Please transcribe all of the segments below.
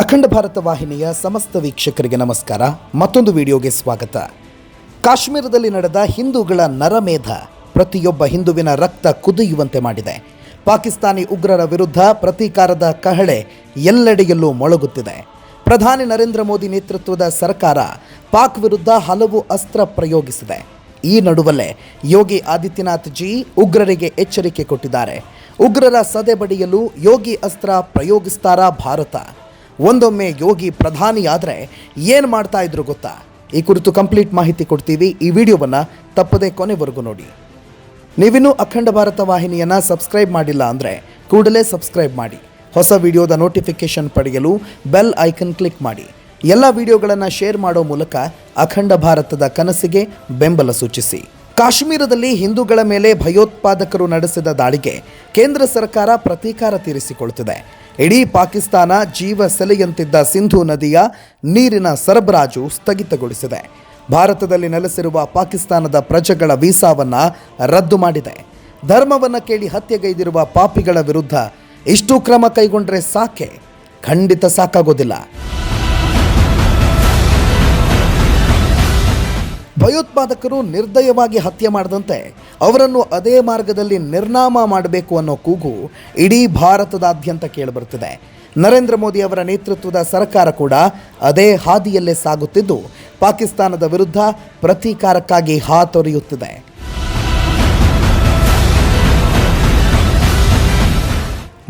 ಅಖಂಡ ಭಾರತ ವಾಹಿನಿಯ ಸಮಸ್ತ ವೀಕ್ಷಕರಿಗೆ ನಮಸ್ಕಾರ. ಮತ್ತೊಂದು ವಿಡಿಯೋಗೆ ಸ್ವಾಗತ. ಕಾಶ್ಮೀರದಲ್ಲಿ ನಡೆದ ಹಿಂದೂಗಳ ನರಮೇಧ ಪ್ರತಿಯೊಬ್ಬ ಹಿಂದುವಿನ ರಕ್ತ ಕುದಿಯುವಂತೆ ಮಾಡಿದೆ. ಪಾಕಿಸ್ತಾನಿ ಉಗ್ರರ ವಿರುದ್ಧ ಪ್ರತೀಕಾರದ ಕಹಳೆ ಎಲ್ಲೆಡೆಯಲ್ಲೂ ಮೊಳಗುತ್ತಿದೆ. ಪ್ರಧಾನಿ ನರೇಂದ್ರ ಮೋದಿ ನೇತೃತ್ವದ ಸರ್ಕಾರ ಪಾಕ್ ವಿರುದ್ಧ ಹಲವು ಅಸ್ತ್ರ ಪ್ರಯೋಗಿಸಿದೆ. ಈ ನಡುವಲ್ಲೇ ಯೋಗಿ ಆದಿತ್ಯನಾಥ್ ಜಿ ಉಗ್ರರಿಗೆ ಎಚ್ಚರಿಕೆ ಕೊಟ್ಟಿದ್ದಾರೆ. ಉಗ್ರರ ಸದೆ ಬಡಿಯಲು ಯೋಗಿ ಅಸ್ತ್ರ ಪ್ರಯೋಗಿಸ್ತಾರಾ ಭಾರತ? ಒಂದೊಮ್ಮೆ ಯೋಗಿ ಪ್ರಧಾನಿಯಾದರೆ ಏನು ಮಾಡ್ತಾ ಇದ್ರು ಗೊತ್ತಾ? ಈ ಕುರಿತು ಕಂಪ್ಲೀಟ್ ಮಾಹಿತಿ ಕೊಡ್ತೀವಿ. ಈ ವಿಡಿಯೋವನ್ನು ತಪ್ಪದೇ ಕೊನೆವರೆಗೂ ನೋಡಿ. ನೀವಿನ್ನೂ ಅಖಂಡ ಭಾರತ ವಾಹಿನಿಯನ್ನು ಸಬ್ಸ್ಕ್ರೈಬ್ ಮಾಡಿಲ್ಲ ಅಂದರೆ ಕೂಡಲೇ ಸಬ್ಸ್ಕ್ರೈಬ್ ಮಾಡಿ. ಹೊಸ ವಿಡಿಯೋದ ನೋಟಿಫಿಕೇಷನ್ ಪಡೆಯಲು ಬೆಲ್ ಐಕನ್ ಕ್ಲಿಕ್ ಮಾಡಿ. ಎಲ್ಲ ವಿಡಿಯೋಗಳನ್ನು ಶೇರ್ ಮಾಡೋ ಮೂಲಕ ಅಖಂಡ ಭಾರತದ ಕನಸಿಗೆ ಬೆಂಬಲ ಸೂಚಿಸಿ. ಕಾಶ್ಮೀರದಲ್ಲಿ ಹಿಂದೂಗಳ ಮೇಲೆ ಭಯೋತ್ಪಾದಕರು ನಡೆಸಿದ ದಾಳಿಗೆ ಕೇಂದ್ರ ಸರ್ಕಾರ ಪ್ರತೀಕಾರ ತೀರಿಸಿಕೊಳ್ತಿದೆ. ಇಡೀ ಪಾಕಿಸ್ತಾನ ಜೀವ ಸೆಲೆಯಂತಿದ್ದ ಸಿಂಧೂ ನದಿಯ ನೀರಿನ ಸರಬರಾಜು ಸ್ಥಗಿತಗೊಳಿಸಿದೆ. ಭಾರತದಲ್ಲಿ ನೆಲೆಸಿರುವ ಪಾಕಿಸ್ತಾನದ ಪ್ರಜೆಗಳ ವೀಸಾವನ್ನು ರದ್ದು ಮಾಡಿದೆ. ಧರ್ಮವನ್ನು ಕೇಳಿ ಹತ್ಯೆಗೈದಿರುವ ಪಾಪಿಗಳ ವಿರುದ್ಧ ಇಷ್ಟು ಕ್ರಮ ಕೈಗೊಂಡ್ರೆ ಸಾಕೆ? ಖಂಡಿತ ಸಾಕಾಗೋದಿಲ್ಲ. ಭಯೋತ್ಪಾದಕರು ನಿರ್ದಯವಾಗಿ ಹತ್ಯೆ ಮಾಡದಂತೆ ಅವರನ್ನು ಅದೇ ಮಾರ್ಗದಲ್ಲಿ ನಿರ್ನಾಮ ಮಾಡಬೇಕು ಅನ್ನೋ ಕೂಗು ಇಡೀ ಭಾರತದಾದ್ಯಂತ ಕೇಳಿಬರುತ್ತಿದೆ. ನರೇಂದ್ರ ಮೋದಿ ಅವರ ನೇತೃತ್ವದ ಸರ್ಕಾರ ಕೂಡ ಅದೇ ಹಾದಿಯಲ್ಲೇ ಸಾಗುತ್ತಿದ್ದು, ಪಾಕಿಸ್ತಾನದ ವಿರುದ್ಧ ಪ್ರತೀಕಾರಕ್ಕಾಗಿ ಹಾತೊರೆಯುತ್ತಿದೆ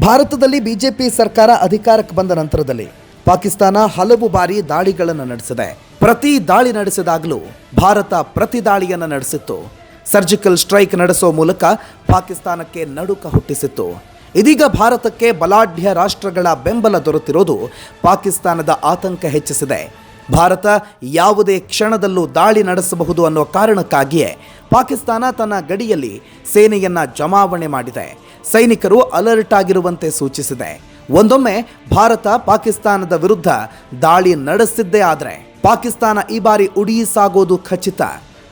ಭಾರತದಲ್ಲಿ ಬಿಜೆಪಿ ಸರ್ಕಾರ ಅಧಿಕಾರಕ್ಕೆ ಬಂದ ನಂತರದಲ್ಲಿ ಪಾಕಿಸ್ತಾನ ಹಲವು ಬಾರಿ ದಾಳಿಗಳನ್ನು ನಡೆಸಿದೆ. ಪ್ರತಿ ದಾಳಿ ನಡೆಸಿದಾಗಲೂ ಭಾರತ ಪ್ರತಿ ದಾಳಿಯನ್ನು ನಡೆಸಿತ್ತು. ಸರ್ಜಿಕಲ್ ಸ್ಟ್ರೈಕ್ ನಡೆಸೋ ಮೂಲಕ ಪಾಕಿಸ್ತಾನಕ್ಕೆ ನಡುಕ ಹುಟ್ಟಿಸಿತ್ತು. ಇದೀಗ ಭಾರತಕ್ಕೆ ಬಲಾಢ್ಯ ರಾಷ್ಟ್ರಗಳ ಬೆಂಬಲ ದೊರೆತಿರೋದು ಪಾಕಿಸ್ತಾನದ ಆತಂಕ ಹೆಚ್ಚಿಸಿದೆ. ಭಾರತ ಯಾವುದೇ ಕ್ಷಣದಲ್ಲೂ ದಾಳಿ ನಡೆಸಬಹುದು ಅನ್ನೋ ಕಾರಣಕ್ಕಾಗಿಯೇ ಪಾಕಿಸ್ತಾನ ತನ್ನ ಗಡಿಯಲ್ಲಿ ಸೇನೆಯನ್ನ ಜಮಾವಣೆ ಮಾಡಿದೆ. ಸೈನಿಕರು ಅಲರ್ಟ್ ಆಗಿರುವಂತೆ ಸೂಚಿಸಿದೆ. ಒಂದೊಮ್ಮೆ ಭಾರತ ಪಾಕಿಸ್ತಾನದ ವಿರುದ್ಧ ದಾಳಿ ನಡೆಸಿದ್ದೇ ಆದರೆ ಪಾಕಿಸ್ತಾನ ಈ ಬಾರಿ ಉಡಿ ಸಾಗೋದು ಖಚಿತ.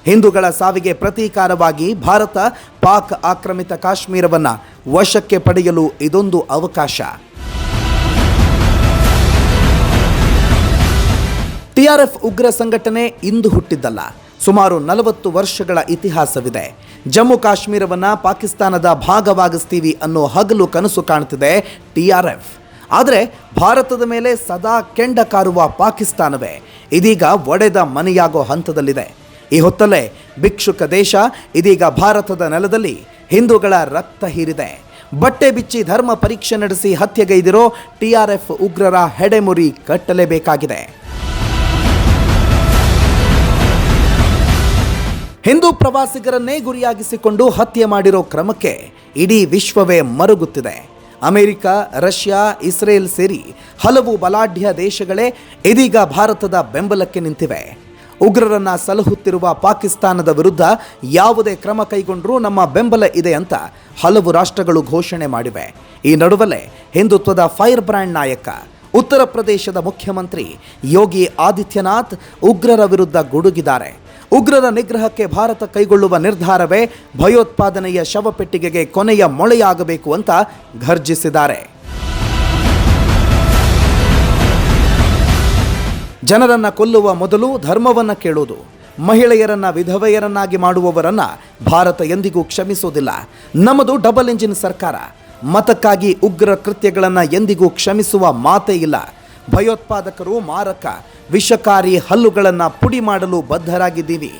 ಹಿಂದೂಗಳ ಸಾವಿಗೆ ಪ್ರತೀಕಾರವಾಗಿ ಭಾರತ ಪಾಕ್ ಆಕ್ರಮಿತ ಕಾಶ್ಮೀರವನ್ನು ವಶಕ್ಕೆ ಪಡೆಯಲು ಇದೊಂದು ಅವಕಾಶ. ಟಿಆರ್ಎಫ್ ಉಗ್ರ ಸಂಘಟನೆ ಇಂದು ಹುಟ್ಟಿದ್ದಲ್ಲ. ಸುಮಾರು ನಲವತ್ತು ವರ್ಷಗಳ ಇತಿಹಾಸವಿದೆ. ಜಮ್ಮು ಕಾಶ್ಮೀರವನ್ನು ಪಾಕಿಸ್ತಾನದ ಭಾಗವಾಗಿಸ್ತೀವಿ ಅನ್ನೋ ಹಗಲು ಕನಸು ಕಾಣ್ತಿದೆ ಟಿಆರ್ಎಫ್ ಆದರೆ ಭಾರತದ ಮೇಲೆ ಸದಾ ಕೆಂಡ ಕಾರುವ ಪಾಕಿಸ್ತಾನವೇ ಇದೀಗ ಒಡೆದ ಮನೆಯಾಗೋ ಹಂತದಲ್ಲಿದೆ. ಈ ಹೊತ್ತಲ್ಲೇ ಭಿಕ್ಷುಕ ದೇಶ, ಇದೀಗ ಭಾರತದ ನೆಲದಲ್ಲಿ ಹಿಂದೂಗಳ ರಕ್ತ ಹೀರಿದೆ. ಬಟ್ಟೆ ಬಿಚ್ಚಿ ಧರ್ಮ ಪರೀಕ್ಷೆ ನಡೆಸಿ ಹತ್ಯೆಗೈದಿರೋ ಟಿಆರ್ಎಫ್ ಉಗ್ರರ ಹೆಡೆಮುರಿ ಕಟ್ಟಲೇಬೇಕಾಗಿದೆ. ಹಿಂದೂ ಪ್ರವಾಸಿಗರನ್ನೇ ಗುರಿಯಾಗಿಸಿಕೊಂಡು ಹತ್ಯೆ ಮಾಡಿರೋ ಕ್ರಮಕ್ಕೆ ಇಡೀ ವಿಶ್ವವೇ ಮರುಗುತ್ತಿದೆ. ಅಮೆರಿಕ, ರಷ್ಯಾ, ಇಸ್ರೇಲ್ ಸೇರಿ ಹಲವು ಬಲಾಢ್ಯ ದೇಶಗಳೇ ಇದೀಗ ಭಾರತದ ಬೆಂಬಲಕ್ಕೆ ನಿಂತಿವೆ. ಉಗ್ರರನ್ನ ಸಲಹುತ್ತಿರುವ ಪಾಕಿಸ್ತಾನದ ವಿರುದ್ಧ ಯಾವುದೇ ಕ್ರಮ ಕೈಗೊಂಡರೂ ನಮ್ಮ ಬೆಂಬಲ ಇದೆ ಅಂತ ಹಲವು ರಾಷ್ಟ್ರಗಳು ಘೋಷಣೆ ಮಾಡಿವೆ. ಈ ನಡುವಲ್ಲೇ ಹಿಂದುತ್ವದ ಫೈರ್ ಬ್ರ್ಯಾಂಡ್ ನಾಯಕ, ಉತ್ತರ ಪ್ರದೇಶದ ಮುಖ್ಯಮಂತ್ರಿ ಯೋಗಿ ಆದಿತ್ಯನಾಥ್ ಉಗ್ರರ ವಿರುದ್ಧ ಗುಡುಗಿದ್ದಾರೆ. ಉಗ್ರರ ನಿಗ್ರಹಕ್ಕೆ ಭಾರತ ಕೈಗೊಳ್ಳುವ ನಿರ್ಧಾರವೇ ಭಯೋತ್ಪಾದನೆಯ ಶವಪೆಟ್ಟಿಗೆಗೆ ಕೊನೆಯ ಮೊಳೆಯಾಗಬೇಕು ಅಂತ ಘರ್ಜಿಸಿದ್ದಾರೆ. ಜನರನ್ನ ಕೊಲ್ಲುವ ಮೊದಲು ಧರ್ಮವನ್ನ ಕೇಳುವುದು ಮಹಿಳೆಯರನ್ನ ವಿಧವೆಯರನ್ನಾಗಿ ಮಾಡುವವರನ್ನ ಭಾರತ ಎಂದಿಗೂ ಕ್ಷಮಿಸುವುದಿಲ್ಲ ನಮ್ಮದು ಡಬಲ್ ಇಂಜಿನ್ ಸರ್ಕಾರ. ಮತಕ್ಕಾಗಿ ಉಗ್ರ ಕೃತ್ಯಗಳನ್ನು ಎಂದಿಗೂ ಕ್ಷಮಿಸುವ ಮಾತೇ ಇಲ್ಲ. ಭಯೋತ್ಪಾದಕರು ಮಾರಕ. ವಿಷಕಾರಿ ಹಲ್ಲುಗಳನ್ನು ಪುಡಿ ಮಾಡಲು ಬದ್ಧರಾಗಿದ್ದೀವಿ.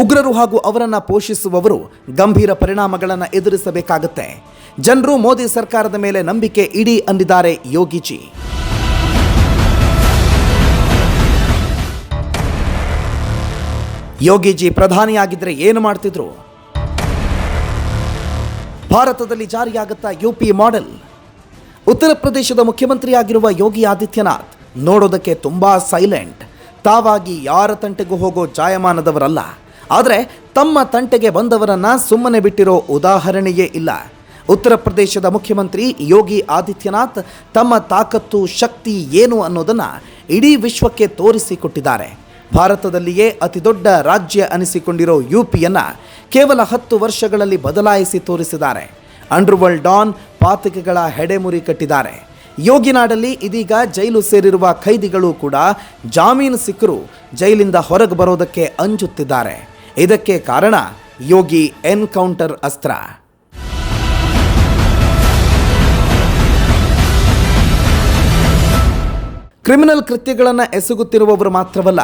ಉಗ್ರರು ಹಾಗೂ ಅವರನ್ನು ಪೋಷಿಸುವವರು ಗಂಭೀರ ಪರಿಣಾಮಗಳನ್ನು ಎದುರಿಸಬೇಕಾಗುತ್ತೆ. ಜನರು ಮೋದಿ ಸರ್ಕಾರದ ಮೇಲೆ ನಂಬಿಕೆ ಇಡಿ ಅಂದಿದ್ದಾರೆ ಯೋಗಿಜಿ. ಯೋಗಿಜಿ ಪ್ರಧಾನಿಯಾಗಿದ್ದರೆ ಏನು ಮಾಡ್ತಿದ್ರು? ಭಾರತದಲ್ಲಿ ಜಾರಿಯಾಗುತ್ತಾ ಯು ಪಿ ಮಾಡೆಲ್. ಉತ್ತರ ಪ್ರದೇಶದ ಮುಖ್ಯಮಂತ್ರಿಯಾಗಿರುವ ಯೋಗಿ ಆದಿತ್ಯನಾಥ್ ನೋಡೋದಕ್ಕೆ ತುಂಬ ಸೈಲೆಂಟ್ ತಾವಾಗಿ ಯಾರ ತಂಟೆಗೂ ಹೋಗೋ ಜಾಯಮಾನದವರಲ್ಲ. ಆದರೆ ತಮ್ಮ ತಂಟೆಗೆ ಬಂದವರನ್ನ ಸುಮ್ಮನೆ ಬಿಟ್ಟಿರೋ ಉದಾಹರಣೆಯೇ ಇಲ್ಲ. ಉತ್ತರ ಪ್ರದೇಶದ ಮುಖ್ಯಮಂತ್ರಿ ಯೋಗಿ ಆದಿತ್ಯನಾಥ್ ತಮ್ಮ ತಾಕತ್ತು, ಶಕ್ತಿ ಏನು ಅನ್ನೋದನ್ನು ಇಡೀ ವಿಶ್ವಕ್ಕೆ ತೋರಿಸಿಕೊಟ್ಟಿದ್ದಾರೆ ಭಾರತದಲ್ಲಿಯೇ ಅತಿದೊಡ್ಡ ರಾಜ್ಯ ಅನಿಸಿಕೊಂಡಿರೋ ಯುಪಿಯನ್ನ ಕೇವಲ ಹತ್ತು ವರ್ಷಗಳಲ್ಲಿ ಬದಲಾಯಿಸಿ ತೋರಿಸಿದ್ದಾರೆ. ಅಂಡರ್ವರ್ಲ್ಡ್ ಡಾನ್ ಪಾತಕಿಗಳ ಹೆಡೆಮುರಿ ಕಟ್ಟಿದ್ದಾರೆ. ಯೋಗಿನಾಡಲ್ಲಿ ಇದೀಗ ಜೈಲು ಸೇರಿರುವ ಖೈದಿಗಳು ಕೂಡ ಜಾಮೀನು ಸಿಕ್ಕರು ಜೈಲಿಂದ ಹೊರಗೆ ಬರೋದಕ್ಕೆ ಅಂಜುತ್ತಿದ್ದಾರೆ. ಇದಕ್ಕೆ ಕಾರಣ ಯೋಗಿ ಎನ್ಕೌಂಟರ್ ಅಸ್ತ್ರ. ಕ್ರಿಮಿನಲ್ ಕೃತ್ಯಗಳನ್ನು ಎಸಗುತ್ತಿರುವವರು ಮಾತ್ರವಲ್ಲ,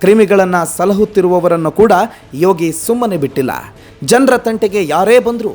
ಕ್ರಿಮಿಗಳನ್ನು ಸಲಹುತ್ತಿರುವವರನ್ನು ಕೂಡ ಯೋಗಿ ಸುಮ್ಮನೆ ಬಿಟ್ಟಿಲ್ಲ. ಜನರ ತಂಟೆಗೆ ಯಾರೇ ಬಂದರೂ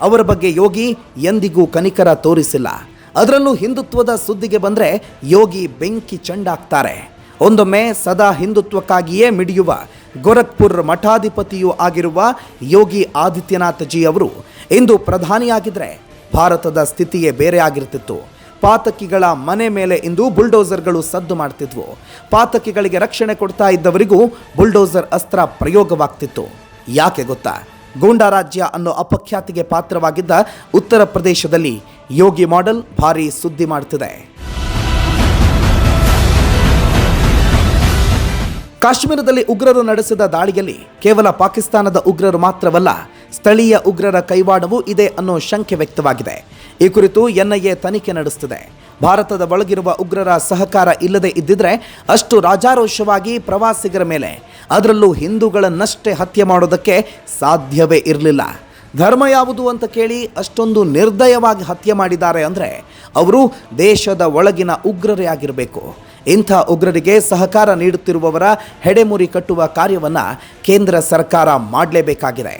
ಅವರ ಬಗ್ಗೆ ಯೋಗಿ ಎಂದಿಗೂ ಕನಿಕರ ತೋರಿಸಿಲ್ಲ. ಅದರಲ್ಲೂ ಹಿಂದುತ್ವದ ಸುದ್ದಿಗೆ ಬಂದರೆ ಯೋಗಿ ಬೆಂಕಿ ಚೆಂಡಾಗ್ತಾರೆ. ಒಂದೊಮ್ಮೆ ಸದಾ ಹಿಂದುತ್ವಕ್ಕಾಗಿಯೇ ಮಿಡಿಯುವ ಗೋರಖ್ಪುರ್ ಮಠಾಧಿಪತಿಯೂ ಆಗಿರುವ ಯೋಗಿ ಆದಿತ್ಯನಾಥ್ ಜಿ ಅವರು ಇಂದು ಪ್ರಧಾನಿಯಾಗಿದ್ದರೆ ಭಾರತದ ಸ್ಥಿತಿಯೇ ಬೇರೆ ಆಗಿರ್ತಿತ್ತು. ಪಾತಕಿಗಳ ಮನೆ ಮೇಲೆ ಇಂದು ಬುಲ್ಡೋಸರ್ಗಳು ಸದ್ದು ಮಾಡ್ತಿದ್ವು. ಪಾತಕಿಗಳಿಗೆ ರಕ್ಷಣೆ ಕೊಡ್ತಾ ಇದ್ದವರಿಗೂ ಬುಲ್ಡೋಸರ್ ಅಸ್ತ್ರ ಪ್ರಯೋಗವಾಗ್ತಿತ್ತು. ಯಾಕೆ ಗೊತ್ತಾ? ಗೂಂಡಾ ರಾಜ್ಯ ಅನ್ನೋ ಅಪಖ್ಯಾತಿಗೆ ಪಾತ್ರವಾಗಿದ್ದ ಉತ್ತರ ಪ್ರದೇಶದಲ್ಲಿ ಯೋಗಿ ಮಾಡೆಲ್ ಭಾರಿ ಸುದ್ದಿ ಮಾಡ್ತಿದೆ. ಕಾಶ್ಮೀರದಲ್ಲಿ ಉಗ್ರರು ನಡೆಸಿದ ದಾಳಿಯಲ್ಲಿ ಕೇವಲ ಪಾಕಿಸ್ತಾನದ ಉಗ್ರರು ಮಾತ್ರವಲ್ಲ, ಸ್ಥಳೀಯ ಉಗ್ರರ ಕೈವಾಡವೂ ಇದೆ ಅನ್ನೋ ಶಂಕೆ ವ್ಯಕ್ತವಾಗಿದೆ. ಈ ಕುರಿತು ಎನ್ಐಎ ತನಿಖೆ ನಡೆಸುತ್ತಿದೆ ಭಾರತದ ಒಳಗಿರುವ ಉಗ್ರರ ಸಹಕಾರ ಇಲ್ಲದೆ ಇದ್ದಿದ್ರೆ ಅಷ್ಟು ರಾಜಾರೋಷವಾಗಿ ಪ್ರವಾಸಿಗರ ಮೇಲೆ, ಅದರಲ್ಲೂ ಹಿಂದೂಗಳನ್ನಷ್ಟೇ ಹತ್ಯೆ ಮಾಡೋದಕ್ಕೆ ಸಾಧ್ಯವೇ ಇರಲಿಲ್ಲ. ಧರ್ಮ ಯಾವುದು ಅಂತ ಕೇಳಿ ಅಷ್ಟೊಂದು ನಿರ್ದಯವಾಗಿ ಹತ್ಯೆ ಮಾಡಿದ್ದಾರೆ ಅಂದರೆ ಅವರು ದೇಶದ ಒಳಗಿನ ಉಗ್ರರೇ ಆಗಿರಬೇಕು. ಇಂಥ ಉಗ್ರರಿಗೆ ಸಹಕಾರ ನೀಡುತ್ತಿರುವವರ ಹೆಡೆಮುರಿ ಕಟ್ಟುವ ಕಾರ್ಯವನ್ನು ಕೇಂದ್ರ ಸರ್ಕಾರ ಮಾಡಲೇಬೇಕಾಗಿದೆ.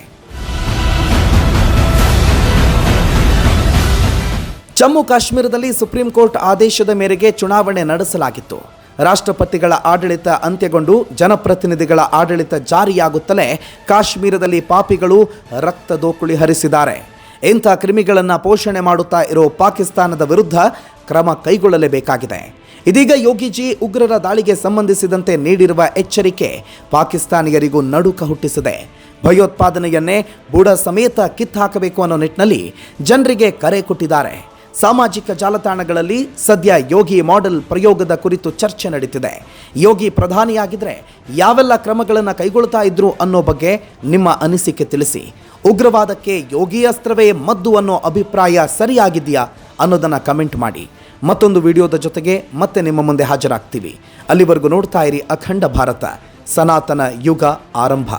ಜಮ್ಮು ಕಾಶ್ಮೀರದಲ್ಲಿ ಸುಪ್ರೀಂ ಕೋರ್ಟ್ ಆದೇಶದ ಮೇರೆಗೆ ಚುನಾವಣೆ ನಡೆಸಲಾಗಿತ್ತು. ರಾಷ್ಟ್ರಪತಿಗಳ ಆಡಳಿತ ಅಂತ್ಯಗೊಂಡು ಜನಪ್ರತಿನಿಧಿಗಳ ಆಡಳಿತ ಜಾರಿಯಾಗುತ್ತಲೇ ಕಾಶ್ಮೀರದಲ್ಲಿ ಪಾಪಿಗಳು ರಕ್ತ ದೋಕುಳಿ ಹರಿಸಿದ್ದಾರೆ. ಇಂಥ ಕ್ರಿಮಿಗಳನ್ನು ಪೋಷಣೆ ಮಾಡುತ್ತಾ ಇರೋ ಪಾಕಿಸ್ತಾನದ ವಿರುದ್ಧ ಕ್ರಮ ಕೈಗೊಳ್ಳಲೇಬೇಕಾಗಿದೆ. ಇದೀಗ ಯೋಗಿಜಿ ಉಗ್ರರ ದಾಳಿಗೆ ಸಂಬಂಧಿಸಿದಂತೆ ನೀಡಿರುವ ಎಚ್ಚರಿಕೆ ಪಾಕಿಸ್ತಾನಿಯರಿಗೂ ನಡುಕ ಹುಟ್ಟಿಸಿದೆ. ಭಯೋತ್ಪಾದನೆಯನ್ನೇ ಬುಡ ಸಮೇತ ಕಿತ್ತಾಕಬೇಕು ಅನ್ನೋ ನಿಟ್ಟಿನಲ್ಲಿ ಜನರಿಗೆ ಕರೆ ಕೊಟ್ಟಿದ್ದಾರೆ. ಸಾಮಾಜಿಕ ಜಾಲತಾಣಗಳಲ್ಲಿ ಸದ್ಯ ಯೋಗಿ ಮಾಡೆಲ್ ಪ್ರಯೋಗದ ಕುರಿತು ಚರ್ಚೆ ನಡೀತಿದೆ. ಯೋಗಿ ಪ್ರಧಾನಿಯಾಗಿದ್ರೆ ಯಾವೆಲ್ಲ ಕ್ರಮಗಳನ್ನು ಕೈಗೊಳ್ತಾ ಇದ್ರು ಅನ್ನೋ ಬಗ್ಗೆ ನಿಮ್ಮ ಅನಿಸಿಕೆ ತಿಳಿಸಿ. ಉಗ್ರವಾದಕ್ಕೆ ಯೋಗಿ ಅಸ್ತ್ರವೇ ಮದ್ದು ಅನ್ನೋ ಅಭಿಪ್ರಾಯ ಸರಿಯಾಗಿದೆಯಾ ಅನ್ನೋದನ್ನು ಕಮೆಂಟ್ ಮಾಡಿ. ಮತ್ತೊಂದು ವಿಡಿಯೋದ ಜೊತೆಗೆ ಮತ್ತೆ ನಿಮ್ಮ ಮುಂದೆ ಹಾಜರಾಗ್ತೀವಿ. ಅಲ್ಲಿವರೆಗೂ ನೋಡ್ತಾ ಇರಿ ಅಖಂಡ ಭಾರತ. ಸನಾತನ ಯುಗ ಆರಂಭ.